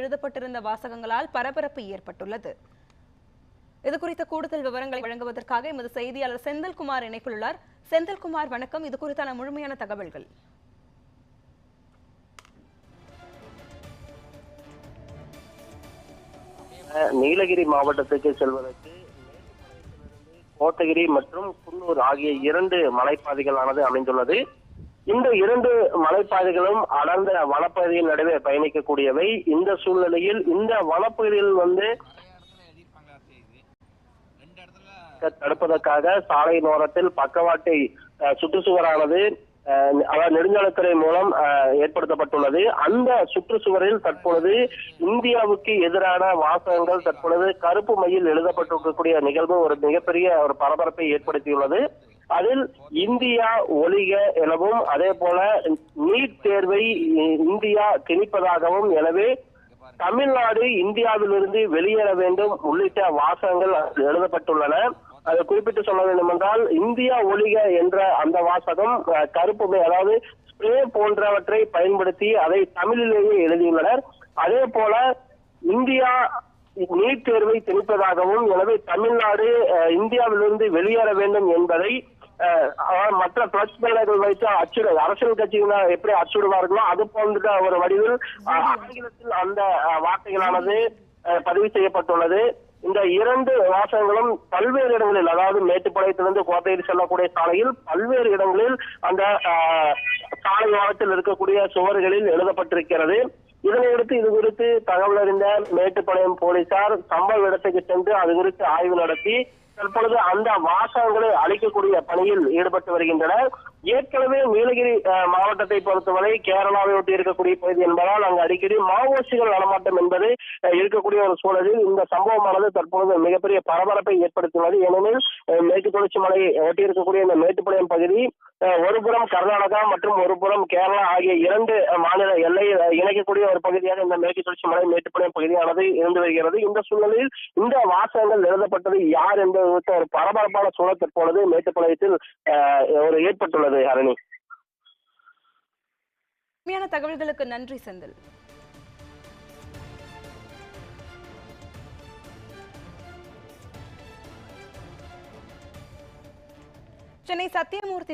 எழுதப்பட்டிருந்த வாசகங்களால் பரபரப்பு ஏற்பட்டுள்ளது. இது குறித்த கூடுதல் விவரங்களை வழங்குவதற்காக எமது செய்தியாளர் செந்தில்குமார் இணைப்புள்ளார் செந்தில்குமார் வணக்கம். இது குறித்தான முழுமையான தகவல்கள். நீலகிரி மாவட்டத்துக்கு செல்வதற்கு கோத்தகிரி மற்றும் குன்னூர் ஆகிய இரண்டு மலைப்பாதைகளானது அமைந்துள்ளது. இந்த இரண்டு மலைப்பாதைகளும் அடர்ந்த வனப்பகுதியின் நடுவே பயணிக்கக்கூடியவை. இந்த சூழ்நிலையில் இந்த வனப்பகுதியில் வந்து தடுப்பதற்காக சாலை நோரத்தில் பக்கவாட்டை அஹ், சுற்றுச்சுவரானது அதாவது நெடுஞ்சாலைத்துறை மூலம் அஹ், ஏற்படுத்தப்பட்டுள்ளது. அந்த சுற்றுச்சுவரில் தற்பொழுது இந்தியாவுக்கு எதிரான வாசகங்கள் தற்பொழுது கருப்பு மையில் எழுதப்பட்டிருக்கக்கூடிய நிகழ்வு ஒரு மிகப்பெரிய ஒரு பரபரப்பை ஏற்படுத்தியுள்ளது. அதில் இந்தியா ஒழிக எனவும் அதே போல நீட் தேர்வை இந்தியா திணிப்பதாகவும் எனவே தமிழ்நாடு இந்தியாவிலிருந்து வெளியேற வேண்டும் உள்ளிட்ட வாசகங்கள் எழுதப்பட்டுள்ளன. அதை குறிப்பிட்டு சொல்ல வேண்டும் என்றால் இந்தியா ஒழிக என்ற அந்த வாசகம் கருப்பு அதாவது ஸ்ப்ரே போன்றவற்றை பயன்படுத்தி அதை தமிழிலேயே எழுதியுள்ளனர். அதே போல இந்தியா நீட் தேர்வை திணிப்பதாகவும் எனவே தமிழ்நாடு இந்தியாவிலிருந்து வெளியேற வேண்டும் என்பதை மற்ற பிளஸ் பேனர்கள் வைத்து அச்சுடு அரசியல் கட்சிகள் எப்படி அச்சுடுவார்களோ அது போன்ற ஒரு வடிவில் ஆங்கிலத்தில் அந்த வார்த்தைகளானது பதிவு செய்யப்பட்டுள்ளது. இந்த இரண்டு வாசகங்களும் பல்வேறு இடங்களில் அதாவது மேட்டுப்பாளையத்திலிருந்து கோட்டையில் செல்லக்கூடிய சாலையில் பல்வேறு இடங்களில் அந்த சாலை வாரத்தில் இருக்கக்கூடிய சுவர்களில் எழுதப்பட்டிருக்கிறது. இதனையடுத்து இது குறித்து தகவல் அறிந்த மேட்டுப்பாளையம் போலீசார் சம்பவ இடத்துக்கு சென்று அது குறித்து ஆய்வு நடத்தி தற்பொழுது அந்த வாசகங்களை அழிக்கக்கூடிய பணியில் ஈடுபட்டு வருகின்றனர். ஏற்கனவே நீலகிரி மாவட்டத்தை பொறுத்தவரை கேரளாவை ஒட்டி இருக்கக்கூடிய பகுதி என்பதால் அங்கு அடிக்கடி மாவோசிகள் நடமாட்டம் என்பது இருக்கக்கூடிய ஒரு சூழலில் இந்த சம்பவமானது தற்பொழுது மிகப்பெரிய பரபரப்பை ஏற்படுத்தியுள்ளது. ஏனெனில் மேற்கு தொடர்ச்சி மலையை ஒட்டி இருக்கக்கூடிய இந்த மேட்டுப்பாளையம் பகுதி ஒருபுறம் கர்நாடகா மற்றும் ஒருபுறம் கேரளா ஆகிய இரண்டு மாநில எல்லையை இணைக்கக்கூடிய ஒரு பகுதியாக இந்த மேற்கு தொடர்ச்சி மலை மேட்டுப்பாளையம் பகுதியானது இருந்து வருகிறது. இந்த சூழலில் இந்த வாசகங்கள் எழுதப்பட்டது யார் என்பது ஒரு பரபரப்பான சூழல் தற்பொழுது மேட்டுப்பாளையத்தில் ஒரு ஏற்பட்டுள்ளது. ஹரணி. தகவல்களுக்கு நன்றி செந்தில். சென்னை சத்தியமூர்த்தி